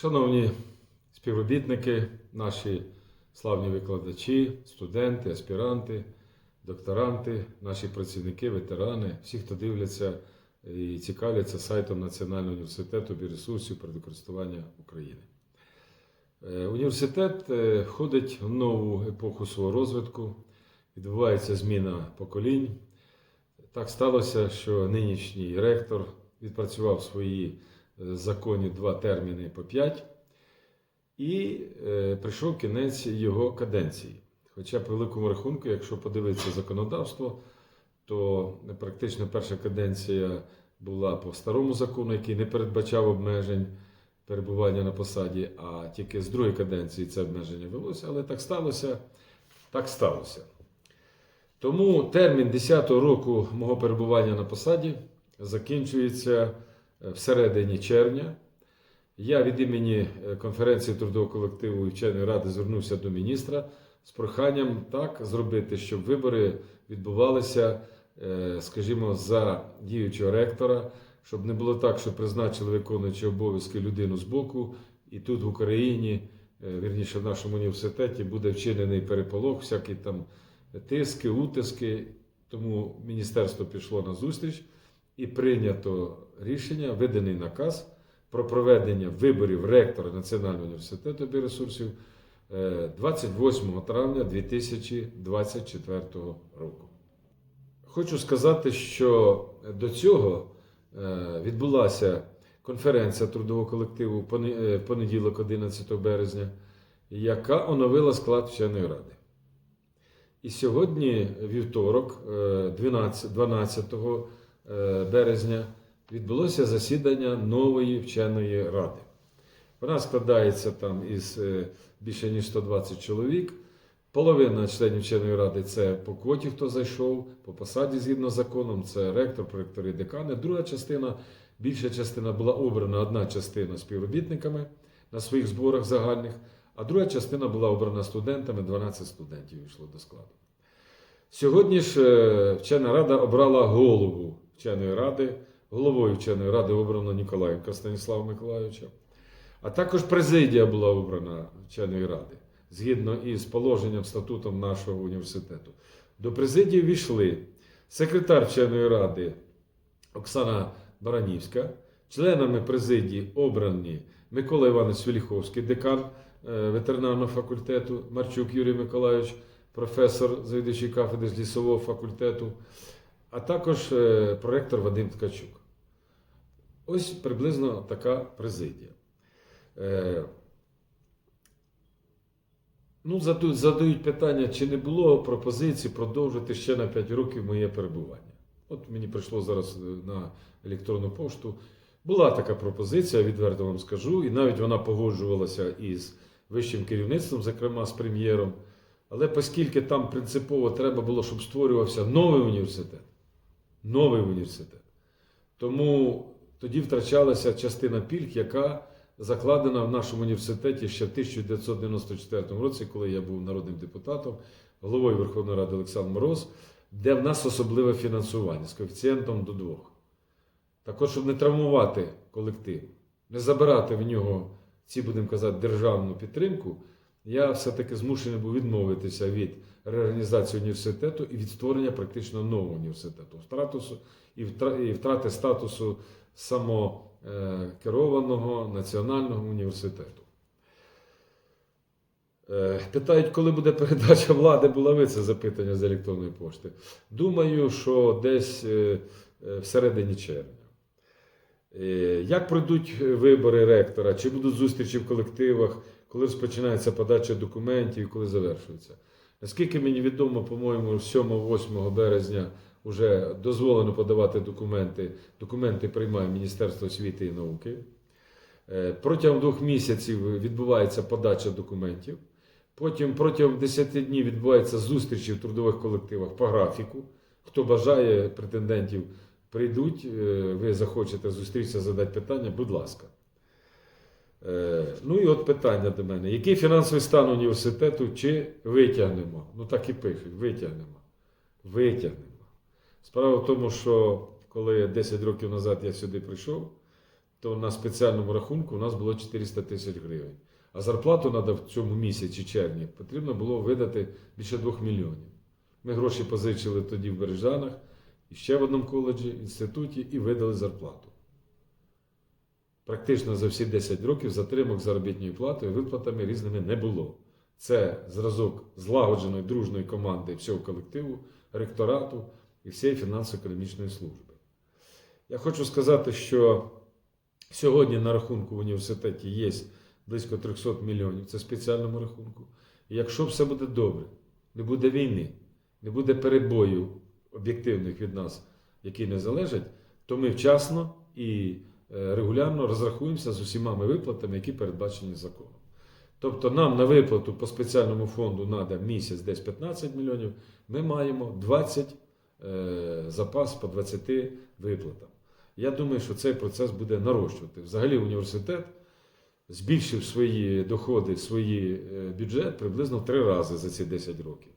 Шановні співробітники, наші славні викладачі, студенти, аспіранти, докторанти, наші працівники, ветерани, всі, хто дивляться і цікавляться сайтом Національного університету біоресурсів природокористування України. Е, Університет е, входить в нову епоху свого розвитку, відбувається зміна поколінь. Так сталося, що нинішній ректор відпрацював свої е, законні два терміни по п'ять, і е, прийшов кінець його каденції. Хоча, по великому рахунку, якщо подивитися законодавство, то практично перша каденція була по старому закону, який не передбачав обмежень перебування на посаді, а тільки з другої каденції це обмеження велося, але так сталося, так сталося. Тому термін 10-го року мого перебування на посаді закінчується е, всередині червня. Я від імені е, конференції трудового колективу і вченої ради звернувся до міністра з проханням так зробити, щоб вибори відбувалися, е, скажімо, за діючого ректора, щоб не було так, що призначили виконуючи обов'язки людину з боку, і тут в Україні, вірніше в нашому університеті, буде вчинений переполох, всякі там тиски, утиски. Тому міністерство пішло на зустріч і прийнято рішення, виданий наказ про проведення виборів ректора Національного університету біоресурсів е, 28 травня 2024 року. Хочу сказати, що до цього е, відбулася конференція трудового колективу в е, понеділок, 11 березня, яка оновила склад вченої ради. І сьогодні, вівторок, е, 12, 12 е, березня, відбулося засідання нової вченої ради. Вона складається там із е, більше ніж 120 чоловік. Половина членів вченої ради це по квоті, хто зайшов, по посаді згідно з законом, це ректор, проректори, декани. Друга частина, більша частина була обрана одна частина співробітниками на своїх зборах загальних, а друга частина була обрана студентами, 12 студентів йшло до складу. Сьогодні ж е, вчена рада обрала голову вченої ради. Головою вченої ради обрано Ніколаєнка Станіслава Миколайовича. А також президія була обрана вченої ради згідно із положенням статутом нашого університету. До президії війшли секретар вченої ради Оксана Баранівська, членами президії обрані Микола Іванович Свіліховський, декан е, ветеринарного факультету, Марчук Юрій Миколайович, професор завідуючий кафедри з лісового факультету, а також е, проректор Вадим Ткачук. Ось приблизно така президія. Е, Ну, задають, питання, чи не було пропозиції продовжити ще на 5 років моє перебування. От мені прийшло зараз е, на електронну пошту. Була така пропозиція, відверто вам скажу, і навіть вона погоджувалася із вищим керівництвом, зокрема з прем'єром. Але оскільки там принципово треба було, щоб створювався новий університет, новий університет, тому тоді втрачалася частина пільг, яка закладена в нашому університеті ще в 1994 році, коли я був народним депутатом, головою Верховної Ради Олександр Мороз, де в нас особливе фінансування з коефіцієнтом до двох. Також, щоб не травмувати колектив, не забирати в нього ці, будемо казати, державну підтримку, я все-таки змушений був відмовитися від реорганізації університету і від створення практично нового університету, статусу і втра- і втрати статусу самокерованого національного університету. Е, Питають, коли буде передача влади, була ви це запитання з електронної пошти. Думаю, що десь е, е, всередині червня. Як пройдуть вибори ректора, чи будуть зустрічі в колективах, коли розпочинається подача документів і коли завершується? Наскільки мені відомо, по-моєму, 7-8 березня вже дозволено подавати документи. Документи приймає Міністерство освіти і науки. Е, Протягом двох місяців відбувається подача документів. Потім протягом 10 днів відбуваються зустрічі в трудових колективах по графіку. Хто бажає претендентів, прийдуть, е, ви захочете зустрітися, задати питання, будь ласка. Е, Ну і от питання до мене. Який фінансовий стан університету чи витягнемо? Ну так і пишуть, витягнемо. Витягнемо. Справа в тому, що коли 10 років назад я сюди прийшов, то на спеціальному рахунку у нас було 400 тисяч гривень. А зарплату треба в цьому місяці, червні, потрібно було видати більше 2 мільйонів. Ми гроші позичили тоді в Бережанах, і ще в одному коледжі, інституті, і видали зарплату. Практично за всі 10 років затримок з заробітною платою і виплатами різними не було. Це зразок злагодженої дружної команди всього колективу, ректорату і всієї фінансово-економічної служби. Я хочу сказати, що сьогодні на рахунку в університеті є близько 300 мільйонів, це спеціальному рахунку. І якщо все буде добре, не буде війни, не буде перебою об'єктивних від нас, які не залежать, то ми вчасно і регулярно розрахуємося з усіма виплатами, які передбачені законом. Тобто нам на виплату по спеціальному фонду треба місяць десь 15 мільйонів, ми маємо 20 е, запас по 20 виплатам. Я думаю, що цей процес буде нарощувати. Взагалі університет збільшив свої доходи, свій е, бюджет приблизно три рази за ці 10 років.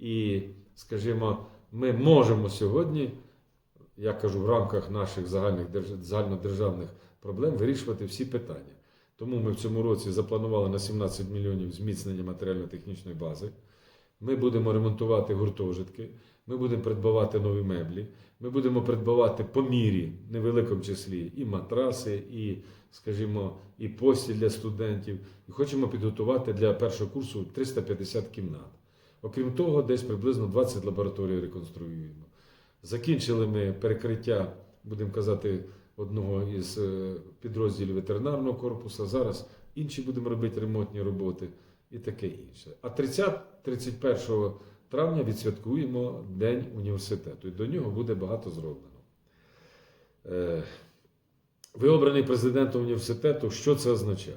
І, скажімо, ми можемо сьогодні, я кажу, в рамках наших загальних загальнодержавних проблем вирішувати всі питання. Тому ми в цьому році запланували на 17 мільйонів зміцнення матеріально-технічної бази. Ми будемо ремонтувати гуртожитки, ми будемо придбавати нові меблі, ми будемо придбавати по мірі, невеликому числі, і матраси, і, скажімо, і постіль для студентів. І хочемо підготувати для першого курсу 350 кімнат. Окрім того, десь приблизно 20 лабораторій реконструюємо. Закінчили ми перекриття, будемо казати, одного із е, підрозділів ветеринарного корпусу. Зараз інші будемо робити ремонтні роботи і таке інше. А 30-31 травня відсвяткуємо День університету. І до нього буде багато зроблено. Е, Ви обраний президентом університету. Що це означає?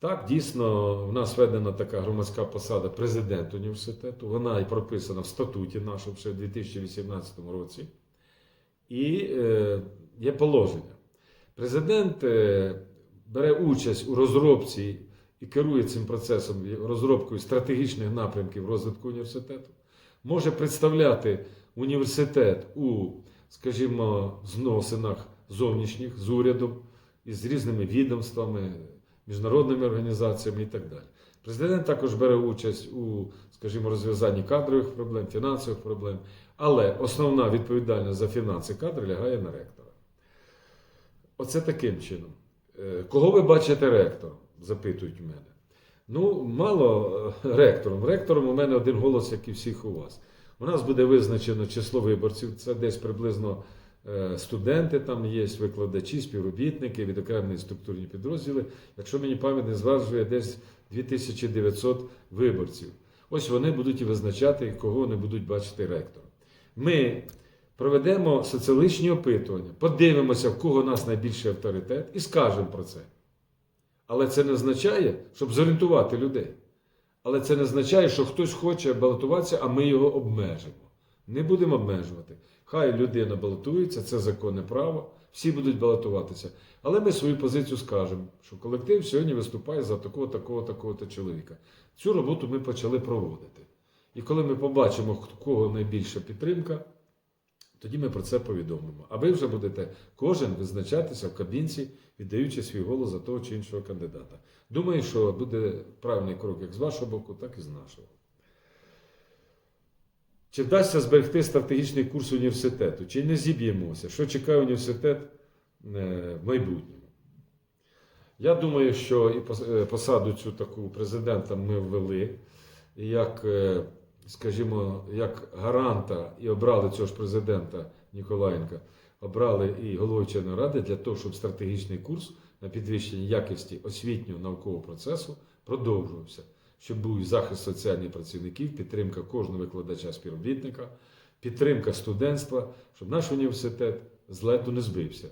Так, дійсно, в нас введена така громадська посада президент університету. Вона і прописана в статуті нашому ще в 2018 році. І е, є положення. Президент е, бере участь у розробці і керує цим процесом розробкою стратегічних напрямків розвитку університету, може представляти університет у, скажімо, зносинах зовнішніх з урядом і з різними відомствами, міжнародними організаціями і так далі. Президент також бере участь у, скажімо, розв'язанні кадрових проблем, фінансових проблем, але основна відповідальність за фінанси кадри лягає на ректора. Оце таким чином. Е, Кого ви бачите ректором? запитують мене. Ну, мало е, ректором. Ректором у мене один голос, як і всіх у вас. У нас буде визначено число виборців. Це десь приблизно студенти, там є викладачі, співробітники, відокремлені структурні підрозділи. Якщо мені пам'ять не зважує, десь 2900 виборців. Ось вони будуть і визначати, кого вони будуть бачити ректором. Ми проведемо соціологічні опитування, подивимося, в кого у нас найбільший авторитет, і скажемо про це. Але це не означає, щоб зорієнтувати людей. Але це не означає, що хтось хоче балотуватися, а ми його обмежимо. Не будемо обмежувати. Хай людина балотується, це законне право, всі будуть балотуватися. Але ми свою позицію скажемо, що колектив сьогодні виступає за такого, такого, такого то чоловіка. Цю роботу ми почали проводити. І коли ми побачимо, кого найбільша підтримка, тоді ми про це повідомимо. А ви вже будете кожен визначатися в кабінці, віддаючи свій голос за того чи іншого кандидата. Думаю, що буде правильний крок як з вашого боку, так і з нашого. Чи вдасться зберегти стратегічний курс університету? Чи не зіб'ємося? Що чекає університет е, в майбутньому? Я думаю, що і е, посаду цю таку президента ми ввели як, е, скажімо, як гаранта і обрали цього ж президента Ніколаєнка, обрали і голову вченої ради для того, щоб стратегічний курс на підвищення якості освітнього наукового процесу продовжувався, щоб був захист соціальних працівників, підтримка кожного викладача співробітника, підтримка студентства, щоб наш університет з лету не збився.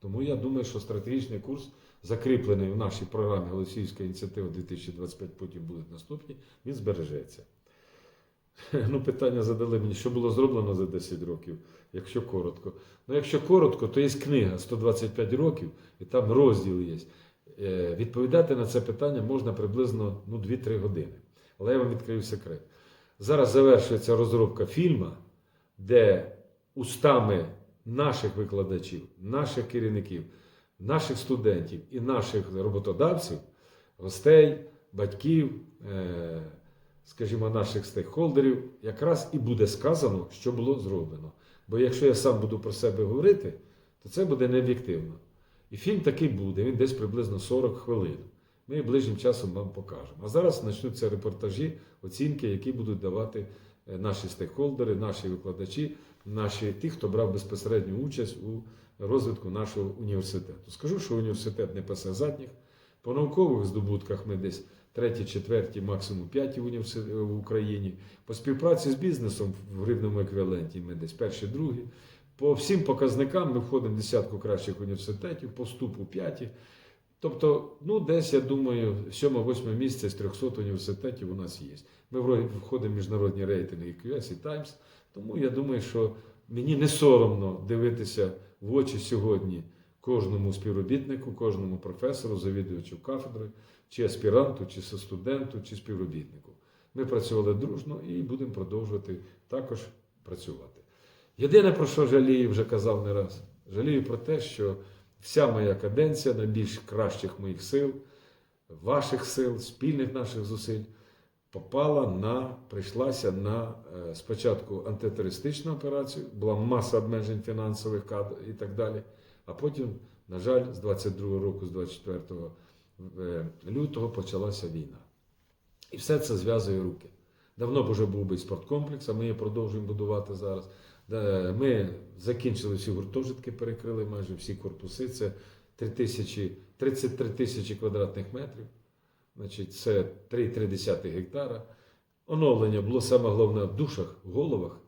Тому я думаю, що стратегічний курс, закріплений в нашій програмі Голосіївська ініціатива 2025, потім будуть наступні, він збережеться. Ну, питання задали мені, що було зроблено за 10 років, якщо коротко. Ну, якщо коротко, то є книга 125 років, і там розділ є. Е, Відповідати на це питання можна приблизно ну, 2-3 години. Але я вам відкрию секрет. Зараз завершується розробка фільму, де устами наших викладачів, наших керівників наших студентів і наших роботодавців, гостей, батьків, е, скажімо, наших стейкхолдерів, якраз і буде сказано, що було зроблено. Бо якщо я сам буду про себе говорити, то це буде необ'єктивно. І фільм такий буде, він десь приблизно 40 хвилин. Ми ближчим часом вам покажемо. А зараз почнуться репортажі, оцінки, які будуть давати е, наші стейкхолдери, наші викладачі, наші ті, хто брав безпосередню участь у розвитку нашого університету. Скажу, що університет не пасе задніх. По наукових здобутках ми десь треті, четверті, максимум п'яті в в Україні. По співпраці з бізнесом в гривному еквіваленті ми десь перші, другі. По всім показникам ми входимо в десятку кращих університетів, по вступу п'яті. Тобто, ну, десь, я думаю, 7-8 місце з 300 університетів у нас є. Ми входимо в міжнародні рейтинги QS, і Times. Тому я думаю, що мені не соромно дивитися в очі сьогодні кожному співробітнику, кожному професору, завідувачу кафедри, чи аспіранту, чи студенту, чи співробітнику. Ми працювали дружно і будемо продовжувати також працювати. Єдине, про що жалію, вже казав не раз, жалію про те, що вся моя каденція найбільш кращих моїх сил, ваших сил, спільних наших зусиль попала на, прийшлася на е, спочатку антитерористичну операцію, була маса обмежень фінансових кадр і так далі. А потім, на жаль, з 22 року, з 24 е, лютого почалася війна. І все це зв'язує руки. Давно б вже був би спорткомплекс, а ми її продовжуємо будувати зараз. Ми закінчили всі гуртожитки, перекрили майже всі корпуси. Це 3 тисячі, 33 тисячі квадратних метрів. Значить, це 3,3 гектара. Оновлення було саме головне в душах, в головах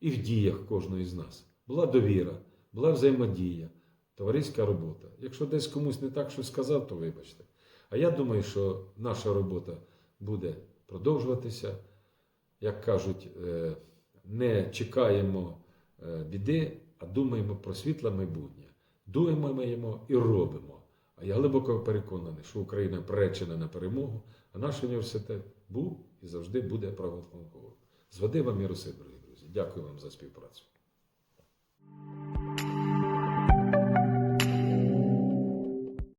і в діях кожної з нас. Була довіра, була взаємодія, товариська робота. Якщо десь комусь не так щось сказав, то вибачте. А я думаю, що наша робота буде продовжуватися. Як кажуть, е, не чекаємо е, біди, а думаємо про світле майбутнє. Думаємо і робимо. А я глибоко переконаний, що Україна приречена на перемогу, а наш університет був і завжди буде правословним. З Вадимом і Роси, дорогі друзі. Дякую вам за співпрацю.